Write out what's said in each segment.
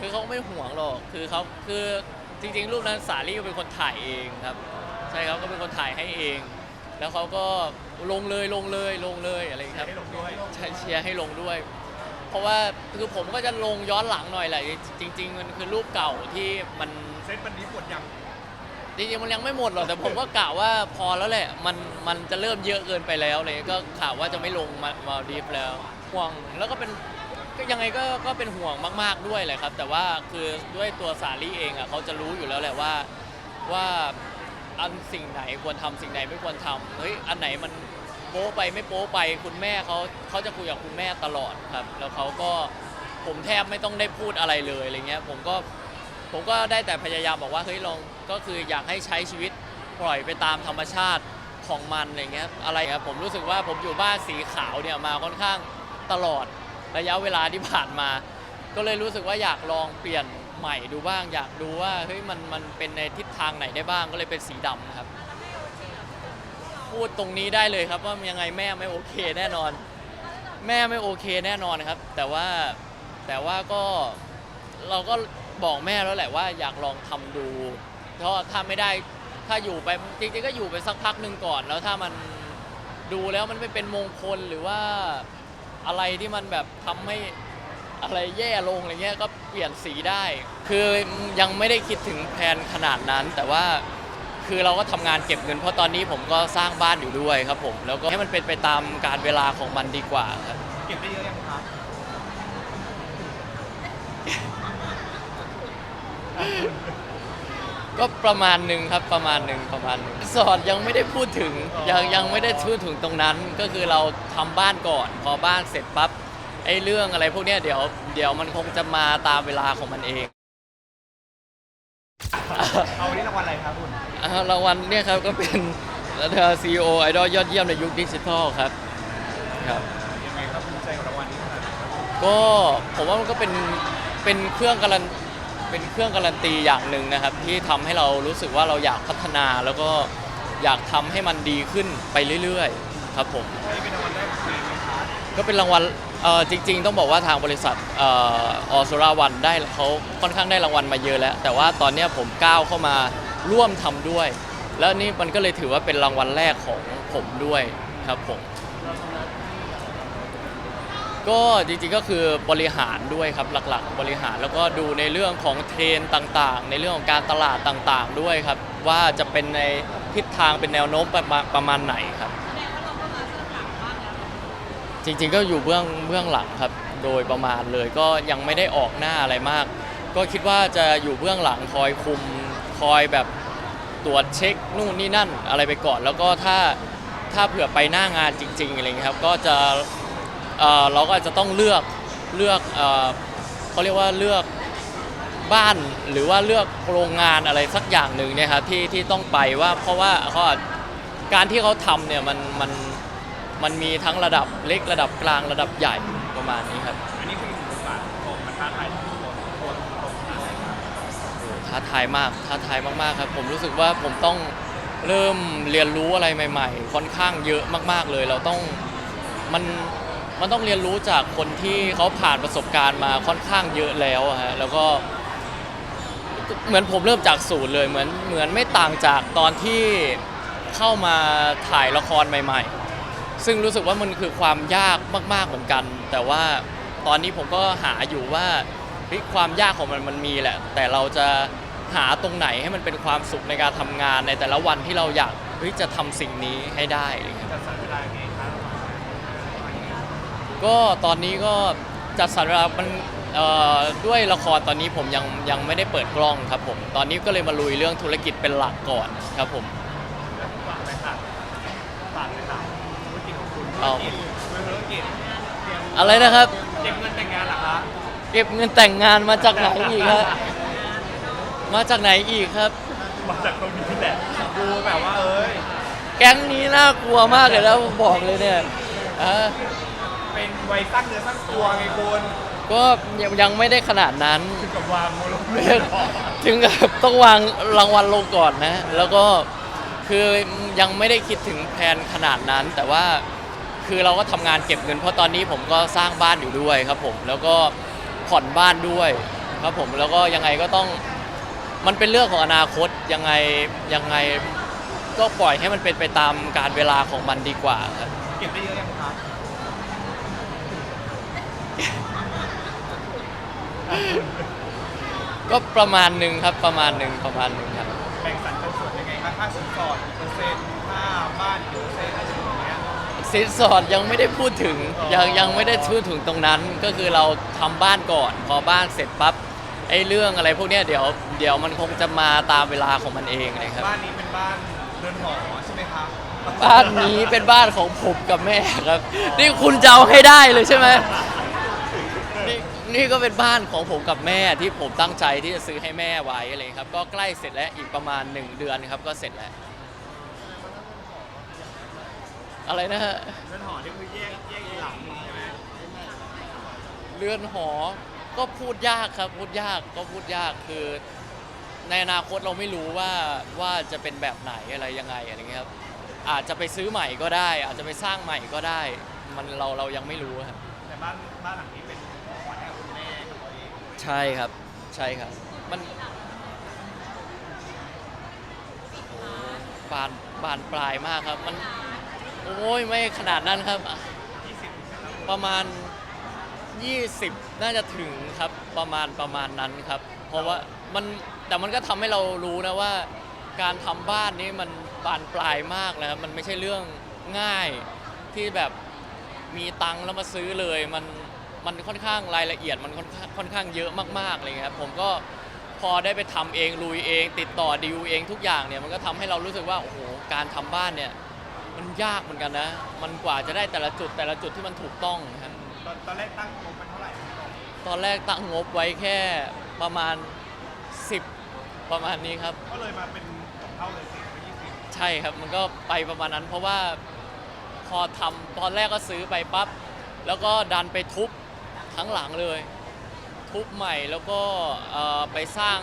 คือเขาไม่ห่วงหรอก คือเขาคือจริงๆ รูปนั้นสาลี่ก็เป็นคนถ่ายเองครับ ใช่ครับก็เป็นคนถ่ายให้เอง แล้วเขาก็ลงเลยลงเลยลงเลยอะไรอย่างเงี้ยครับ ให้ลงด้วยใช่เชียร์ให้ลงด้วย เพราะว่าคือผมก็จะลงย้อนหลังหน่อยแหละจริง ๆ มันคือรูปเก่าที่มันเซตวันนี้หมดยังจริงๆมันยังไม่หมดหรอกแต่ผมก็กะว่าพอแล้วแหละมันมันจะเริ่มเยอะเกินไปแล้วเลยก็ข่าวว่าจะไม่ลงมามาดีฟแล้วห่วงแล้วก็เป็น ก็ยังไงก็ก็เป็นห่วงมาก ๆด้วยแหละครับ แต่ว่าคือด้วยตัวสาลี่เองอะเขาจะรู้อยู่แล้วแหละว่าว่าอันสิ่งไหนควรทำสิ่งไหนไม่ควรทำเฮ้ยอันไหนมันโป๊ไปไม่โป๊ไปคุณแม่เขาเขาจะคุยกับคุณแม่ตลอดครับ แล้วเขาก็ผมแทบไม่ต้องได้พูดอะไรเลยอะไรเงี้ยผมก็ ผมก็ได้แต่พยายามบอกว่าเฮ้ยลองก็คืออยากให้ใช้ชีวิตปล่อยไปตามธรรมชาติของมันอะไรเงี้ยอะไรครับผมรู้สึกว่าผมอยู่บ้านสีขาวเนี่ยมาค่อนข้างตลอด ระยะเวลาที่ผ่านมา ก็เลยรู้สึกว่าอยากลองเปลี่ยนใหม่ดูบ้าง อยากดูว่าเฮ้ยมันมันเป็นในทิศทางไหนได้บ้างก็เลยเป็นสีดำครับ พูดตรงนี้ได้เลยครับว่ายังไงแม่ไม่โอเคแน่นอน แม่ไม่โอเคแน่นอนครับ แต่ว่าแต่ว่าก็เราก็บอกแม่แล้วแหละว่าอยากลองทำดูเพราะถ้าไม่ได้ถ้าอยู่ไปจริงๆก็อยู่ไปสักพักหนึ่งก่อน แล้วถ้ามันดูแล้วมันไม่เป็นมงคลหรือว่า อะไรที่มันแบบทำให้อะไรแย่ลงอะไรเงี้ยก็เปลี่ยนสีได้ คือยังไม่ได้คิดถึงแผนขนาดนั้น แต่ว่าคือเราก็ทำงานเก็บเงิน เพราะตอนนี้ผมก็สร้างบ้านอยู่ด้วยครับผมแล้วก็ให้มันเป็นไปตามการเวลาของมันดีกว่าครับเก็บได้เยอะยังครับ ก็ประมาณหนึ่งครับประมาณหนึ่งประมาณหนึ่งสอดยังไม่ได้พูดถึงยังยังไม่ได้พูดถึงตรงนั้น ก็คือเราทำบ้านก่อน พอบ้านเสร็จปั๊บไอ้เรื่องอะไรพวกเนี้ยเดี๋ยวเดี๋ยวมันคงจะมาตามเวลาของมันเองเอาวันนี้รางวัลอะไรครับคุณอ่ารางวัลเนี่ยครับก็เป็นซีอีโอไอดอลยอดเยี่ยมในยุคดิจิทัลครับครับ ยังไงครับภูมิใจกับรางวัลนี้ขนาดไหนครับก็ผมว่ามันก็เป็นเป็นเครื่องการัน เป็นเครื่องการันตีอย่างหนึ่งนะครับ ที่ทำให้เรารู้สึกว่าเราอยากพัฒนาแล้วก็อยากทำให้มันดีขึ้นไปเรื่อยๆ ครับผมนี่เป็นรางวัลแรกของตัวเองไหมครับก็เป็นรางวัลเอ่อจริง ๆ ต้องบอกว่าทางบริษัทเออสุราวันได้เขาค่อนข้างได้รางวัลมาเยอะแล้ว แต่ว่าตอนเนี้ยผมก้าวเข้ามาร่วมทำด้วย แล้วนี่มันก็เลยถือว่าเป็นรางวัลแรกของผมด้วยครับผม ก็จริงๆก็คือบริหารด้วยครับหลักๆ บริหารแล้วก็ดูในเรื่องของเทรนต่างๆ ในเรื่องของการตลาดต่างๆ ด้วยครับ ว่าจะเป็นในทิศทางเป็นแนวโน้มประมาณประมาณไหนครับจริงๆก็อยู่เบื้องเบื้องหลังครับ โดยประมาณเลยก็ยังไม่ได้ออกหน้าอะไรมาก ก็คิดว่าจะอยู่เบื้องหลังคอยคุมคอยแบบตรวจเช็คนู่นนี่นั่นอะไรไปก่อน แล้วก็ถ้าถ้าเผื่อไปหน้างานจริง ๆอะไรเงี้ยครับ ก็จะ เอ่อเราก็อาจจะต้องเลือกเลือกเอ่อเขาเรียกว่าเลือกบ้านหรือว่าเลือกโรงงานอะไรสักอย่างหนึ่งเนี่ยครับที่ที่ต้องไปว่าเพราะว่าเขาอาจการที่เขาทำเนี่ยมันมันมันมีทั้งระดับเล็กระดับกลางระดับใหญ่ประมาณนี้ครับ อันนี้คืออีกบทบาทของมันท้าทายทุกคนทุกคนตรงขนาดไหนครับท้าทายมากท้าทายมากๆครับ ผมรู้สึกว่าผมต้องเริ่มเรียนรู้อะไรใหม่ ๆ ค่อนข้างเยอะมากๆเลย เราต้องมัน มันต้องเรียนรู้จากคนที่เขาผ่านประสบการณ์มาค่อนข้างเยอะแล้วอะฮะแล้วก็เหมือนผมเริ่มจากศูนย์เลยเหมือนเหมือนไม่ต่างจากตอนที่เข้ามาถ่ายละครใหม่ ๆ ซึ่งรู้สึกว่ามันคือความยากมาก ๆเหมือนกัน แต่ว่าตอนนี้ผมก็หาอยู่ว่าความยากของมันมันมีแหละ แต่เราจะหาตรงไหนให้มันเป็นความสุขในการทำงานในแต่ละวันที่เราอยากเฮ้ยจะทำสิ่งนี้ให้ได้อะไรเงี้ยจัดสรรเวลายังไงครับ ก็ตอนนี้ก็จัดสรรเวลามันเอ่อด้วยละครตอนนี้ผมยังยังไม่ได้เปิดกล้องครับผม ตอนนี้ก็เลยมาลุยเรื่องธุรกิจเป็นหลักก่อนครับผมฝากเลยค่ะฝากเลยค่ะธุรกิจของคุณเอาธุรกิจธุรกิจเตรียมอะไรนะครับ เก็บเงินแต่งงานเหรอคะเก็บเงินแต่งงานมาจากไหนอีกครับมาจากไหนอีกครับ มาจากตรงนี้แหละดูแบบว่าเอ้ยแก๊งนี้น่ากลัวมากเลยนะผมบอกเลยเนี่ยอ่า เป็นวัยสร้างเนื้อสร้างตัวไงคุณก็ยังยังไม่ได้ขนาดนั้น ถึงกับวางโมโลเรื่องถึงกับต้องวางรางวัลลงก่อนนะ แล้วก็คือยังไม่ได้คิดถึงแผนขนาดนั้น แต่ว่าคือเราก็ทำงานเก็บเงิน เพราะตอนนี้ผมก็สร้างบ้านอยู่ด้วยครับผมแล้วก็ผ่อนบ้านด้วยครับผมแล้วก็ยังไงก็ต้องมันเป็นเรื่องของอนาคตยังไงยังไงก็ปล่อยให้มันเป็นไปตามการเวลาของมันดีกว่าครับ เก็บได้เยอะยัง ก็ประมาณหนึ่งครับประมาณหนึ่งประมาณหนึ่งครับ แบ่งสรรปันส่วนยังไงครับค่าสินสอดกี่เปอร์เซ็นต์ค่าบ้านกี่เปอร์เซ็นต์อะไรอย่างเงี้ย สินสอดยังไม่ได้พูดถึงอ๋อยังยังไม่ได้พูดถึงตรงนั้นก็คือเราทำบ้านก่อน พอบ้านเสร็จปั๊บไอ้เรื่องอะไรพวกเนี้ยเดี๋ยวเดี๋ยวมันคงจะมาตามเวลาของมันเองเลยครับ บ้านนี้เป็นบ้านเรือนหอใช่ไหมครับบ้านนี้เป็นบ้านของผมกับแม่ครับ นี่คุณจะเอาให้ได้เลยใช่ไหม นี่ก็เป็นบ้านของผมกับแม่ที่ผมตั้งใจที่จะซื้อให้แม่ไว้อะไรครับ ก็ใกล้เสร็จแล้วอีกประมาณ 1 เดือนครับก็เสร็จแล้ว อะไรนะฮะเรือนหอนี่คือแยกแยกหลังใช่ไหมเรือนหอก็พูดยากครับพูดยากก็พูดยากคือ ในอนาคตเราไม่รู้ว่าว่าจะเป็นแบบไหนอะไรยังไงอะไรเงี้ยครับอาจจะไปซื้อใหม่ก็ได้ อาจจะไปสร้างใหม่ก็ได้ มันเราเรายังไม่รู้ครับแต่บ้านบ้านหลังนี้ ใช่ครับใช่ครับ มันบานบานปลายมากครับ มันโอ้ยไม่ขนาดนั้นครับ ประมาณ 20 น่าจะถึงครับประมาณประมาณนั้นครับ เพราะว่ามันแต่มันก็ทำให้เรารู้นะว่า การทำบ้านนี้มันบานปลายมากนะครับมันไม่ใช่เรื่องง่ายที่แบบมีตังค์แล้วมาซื้อเลยมัน มันค่อนข้างรายละเอียดมันค่อนข้างค่อนข้างเยอะมากๆเลยครับผมก็พอได้ไปทำเองลุยเอง ติดต่อดีลเองทุกอย่างเนี่ยมันก็ทำให้เรารู้สึกว่าโอ้โหการทำบ้านเนี่ยมันยากเหมือนกันนะ มันกว่าจะได้แต่ละจุดแต่ละจุดที่มันถูกต้องนะครับ ตอนตอนแรกตั้งงบมันเท่าไหร่ครับตอนแรกตั้งงบไว้แค่ประมาณ 10 ประมาณนี้ครับ ก็เลยมาเป็นสองเท่าเลยสิเป็นยี่สิบใช่ครับมันก็ไปประมาณนั้น เพราะว่าพอทำตอนแรกก็ซื้อไปปั๊บแล้วก็ดันไปทุบ ทั้งหลังเลย ทุบใหม่แล้วก็เอ่อไปสร้าง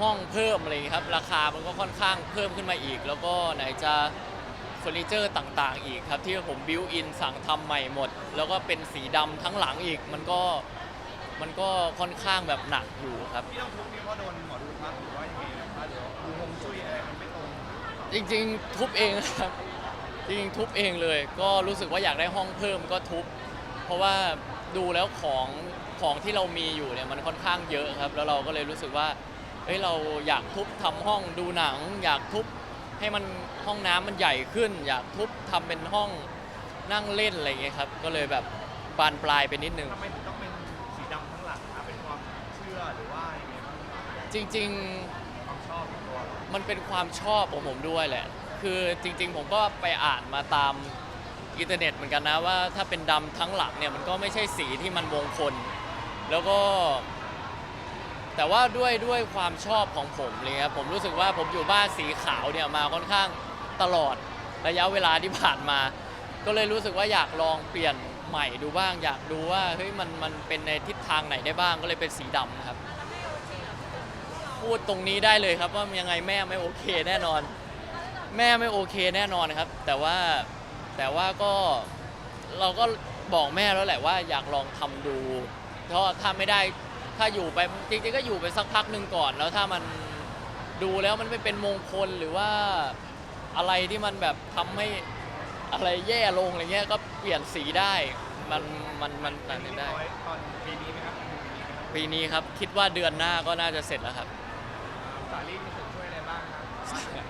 ห้องเพิ่มอะไรอย่างเงี้ยครับ ราคามันก็ค่อนข้างเพิ่มขึ้นมาอีก แล้วก็ไหนจะเฟอร์นิเจอร์ต่างๆ อีกครับ ที่ผมบิวอินสั่งทำใหม่หมด แล้วก็เป็นสีดำทั้งหลังอีก มันก็มันก็ค่อนข้างแบบหนักอยู่ครับที่ต้องทุบนี่เพราะโดนหมอดูทักหรือว่ายังไงนะครับหรือดูฮวงจุ้ยอะไรมันไม่ตรงจริงๆ ทุบเองครับจริงๆทุบเองเลย ก็รู้สึกว่าอยากได้ห้องเพิ่มก็ทุบ เพราะว่า ดูแล้วของของที่เรามีอยู่เนี่ยมันค่อนข้างเยอะครับ แล้วเราก็เลยรู้สึกว่าเฮ้ยเราอยากทุบทำห้องดูหนัง อยากทุบให้มันห้องน้ำมันใหญ่ขึ้น อยากทุบทำเป็นห้องนั่งเล่นอะไรอย่างเงี้ยครับ ก็เลยแบบบานปลายไปนิดนึง ทำไมถึงต้องเป็นสีดำทั้งหลังครับเป็นความเชื่อหรือว่ายังไงบ้างครับจริง ๆ ความชอบของตัวเรามันเป็นความชอบของผมด้วยแหละ คือจริงๆ ผมก็ไปอ่านมาตาม อินเทอร์เน็ตเหมือนกันนะว่าถ้าเป็นดำทั้งหลังเนี่ยมันก็ไม่ใช่สีที่มันมงคล แล้วก็ แต่ว่าด้วยด้วยความชอบของผมเลยครับผมรู้สึกว่าผมอยู่บ้านสีขาวเนี่ยมาค่อนข้างตลอดระยะเวลาที่ผ่านมา ก็เลยรู้สึกว่าอยากลองเปลี่ยนใหม่ดูบ้าง อยากดูว่าเฮ้ยมันมันเป็นในทิศทางไหนได้บ้างก็เลยเป็นสีดำครับ พูดตรงนี้ได้เลยครับว่ายังไงแม่ไม่โอเคแน่นอน แม่ไม่โอเคแน่นอนครับ แต่ว่า แต่ว่าก็เราก็บอกแม่แล้วแหละว่าอยากลองทำดูเพราะถ้าไม่ได้ถ้าอยู่ไปจริงๆก็อยู่ไปสักพักหนึ่งก่อน แล้วถ้ามันดูแล้วมันไม่เป็นมงคลหรือว่าอะไรที่มันแบบทำให้อะไรแย่ลงอะไรเงี้ยก็เปลี่ยนสีได้ มันมันมันตัดสินได้ ตอนปีนี้ไหมครับปีนี้ครับปีนี้ครับคิดว่าเดือนหน้าก็น่าจะเสร็จแล้วครับ สาลีมีส่วนช่วยอะไรบ้างครับ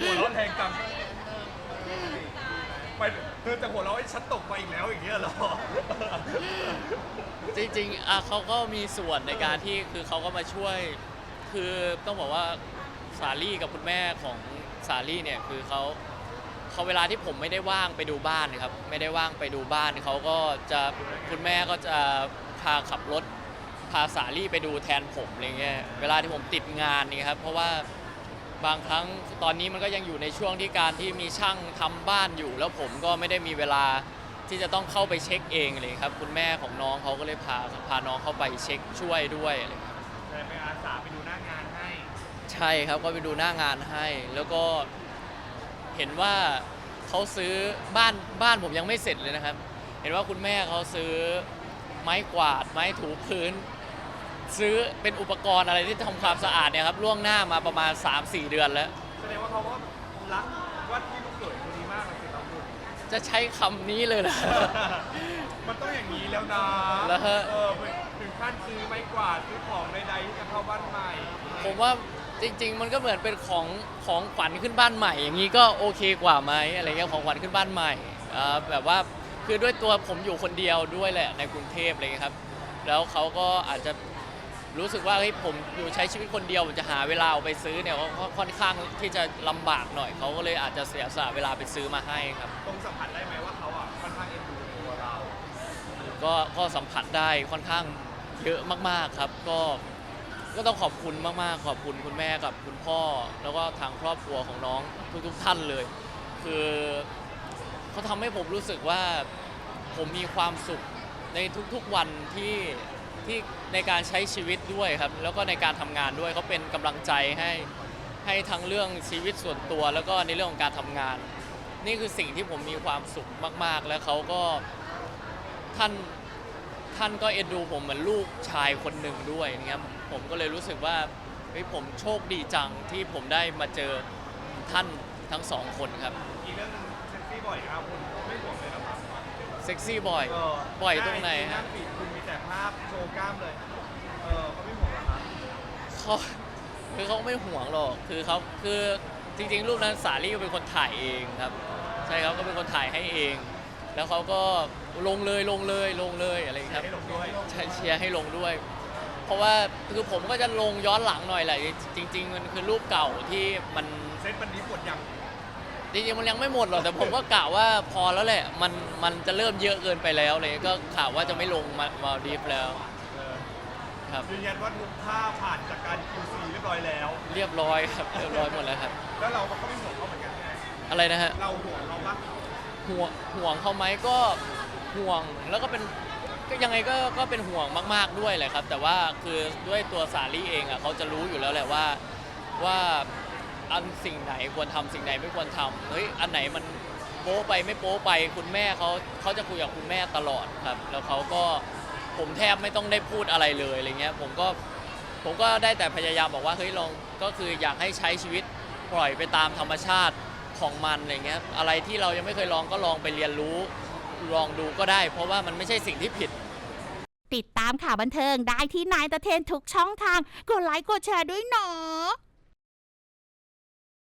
หัวเราะแทงกัน ไปเธอจะหัวเราะให้ฉันตกไปอีกแล้วอย่างเงี้ยเหรอ จริงๆอะเขาก็มีส่วนในการที่คือเขาก็มาช่วย คือต้องบอกว่าสาลี่กับคุณแม่ของสาลี่เนี่ยคือเขาเขาเวลาที่ผมไม่ได้ว่างไปดูบ้านครับ ไม่ได้ว่างไปดูบ้านเขาก็จะคุณแม่ก็จะพาขับรถพาสาลี่ไปดูแทนผมอะไรเงี้ยเวลาที่ผมติดงานนี่ครับเพราะว่า บางครั้งตอนนี้มันก็ยังอยู่ในช่วงที่การที่มีช่างทำบ้านอยู่ แล้วผมก็ไม่ได้มีเวลาที่จะต้องเข้าไปเช็คเองเลยครับ คุณแม่ของน้องเขาก็เลยพาพาน้องเข้าไปเช็คช่วยด้วยอะไรครับเลยไปอาสาไปดูหน้างานให้ ใช่ครับก็ไปดูหน้างานให้ แล้วก็เห็นว่าเขาซื้อบ้านบ้านผมยังไม่เสร็จเลยนะครับ เห็นว่าคุณแม่เขาซื้อไม้กวาดไม้ถูพื้น ซื้อเป็นอุปกรณ์อะไรที่ทำความสะอาดเนี่ยครับล่วงหน้ามาประมาณ 3-4 เดือนแล้ว แสดงว่าเขาก็รักว่าที่ลูกเขยคนนี้มากเลยสิครับคุณ จะใช้คำนี้เลยเหรอมันต้องอย่างนี้แล้วนะแล้วฮะ เออถึงขั้นซื้อไม้กวาดซื้อของใดๆที่จะเข้าบ้านใหม่ ผมว่าจริง ๆ มันก็เหมือนเป็นของของขวัญขึ้นบ้านใหม่ อย่างนี้ก็โอเคกว่าไหมอะไรเงี้ยของขวัญขึ้นบ้านใหม่อ่าแบบว่าคือด้วยตัวผมอยู่คนเดียวด้วยแหละในกรุงเทพอะไรเงี้ยครับ แล้วเขาก็อาจจะ รู้สึกว่าเฮ้ยผมอยู่ใช้ชีวิตคนเดียวผมจะหาเวลาเอาไปซื้อเนี่ยก็ค่อนข้างที่จะลำบากหน่อยเขาก็เลยอาจจะเสียสละเวลาไปซื้อมาให้ครับ ตรงสัมผัสได้ไหมว่าเขาอะค่อนข้างเอ็นดูตัวเรา ก็ก็สัมผัสได้ค่อนข้างเยอะมากๆครับ ก็ก็ต้องขอบคุณมากๆ ขอบคุณคุณแม่กับคุณพ่อ แล้วก็ทางครอบครัวของน้องทุกๆท่านเลย คือเขาทำให้ผมรู้สึกว่าผมมีความสุขในทุกๆวันที่ ที่ในการใช้ชีวิตด้วยครับ แล้วก็ในการทำงานด้วยเขาเป็นกำลังใจให้ให้ทั้งเรื่องชีวิตส่วนตัว แล้วก็ในเรื่องของการทำงาน นี่คือสิ่งที่ผมมีความสุขมาก ๆ แล้วเขาก็ท่านท่านก็เอ็นดูผมเหมือนลูกชายคนหนึ่งด้วยนะครับผมก็เลยรู้สึกว่าเฮ้ยผมโชคดีจังที่ผมได้มาเจอท่านทั้งสองคนครับ อีกเรื่องหนึงเซ็กซี่บ่อยนะครับคุณ เซ็กซี่บ่อยเออบ่อยตรงไหนฮะน้าฟีดคุณมีแต่ภาพโชว์กล้ามเลย เออเขาไม่ห่วงเหรอครับเขาคือเขาไม่ห่วงหรอก คือเขาคือจริงๆ รูปนั้นสาลี่ก็เป็นคนถ่ายเองครับ ใช่ครับก็เป็นคนถ่ายให้เอง แล้วเขาก็ลงเลยลงเลยลงเลยอะไรอย่างเงี้ยครับ ให้ลงด้วยใช่เชียร์ให้ลงด้วย เพราะว่าคือผมก็จะลงย้อนหลังหน่อยแหละจริง ๆ มันคือรูปเก่าที่มันเซ็ตมันนี้หมดยัง จริงๆมันยังไม่หมดหรอกแต่ผมก็กะว่าพอแล้วแหละ มันมันจะเริ่มเยอะเกินไปแล้วเลยก็ข่าวว่าจะไม่ลงมามาดีฟแล้วเออครับ ยืนยันว่าทุกภาพผ่านจากการ QC เรียบร้อยแล้ว เรียบร้อยครับเรียบร้อยหมดแล้วครับ แล้วเราก็ไม่ห่วงเขาเหมือนกันไงอะไรนะฮะ เราห่วงเราปะห่วงห่วงเขาไหมก็ห่วงแล้วก็เป็นก็ยังไงก็ก็เป็นห่วงมาก ๆด้วยแหละครับ แต่ว่าคือด้วยตัวสาลี่เองอะเขาจะรู้อยู่แล้วแหละว่าว่า อันสิ่งไหนควรทำสิ่งไหนไม่ควรทำเฮ้ยอันไหนมันโป๊ไปไม่โป๊ไปคุณแม่เขาเขาจะคุยกับคุณแม่ตลอดครับ แล้วเขาก็ผมแทบไม่ต้องได้พูดอะไรเลยอะไรเงี้ยผมก็ผมก็ได้แต่พยายามบอกว่าเฮ้ยลองก็คืออยากให้ใช้ชีวิตปล่อยไปตามธรรมชาติของมันอะไรเงี้ยอะไรที่เรายังไม่เคยลองก็ลองไปเรียนรู้ลองดูก็ได้ เพราะว่ามันไม่ใช่สิ่งที่ผิด ติดตามข่าวบันเทิงได้ที่นายตะเทนทุกช่องทาง กดไลค์กดแชร์ด้วยเนาะ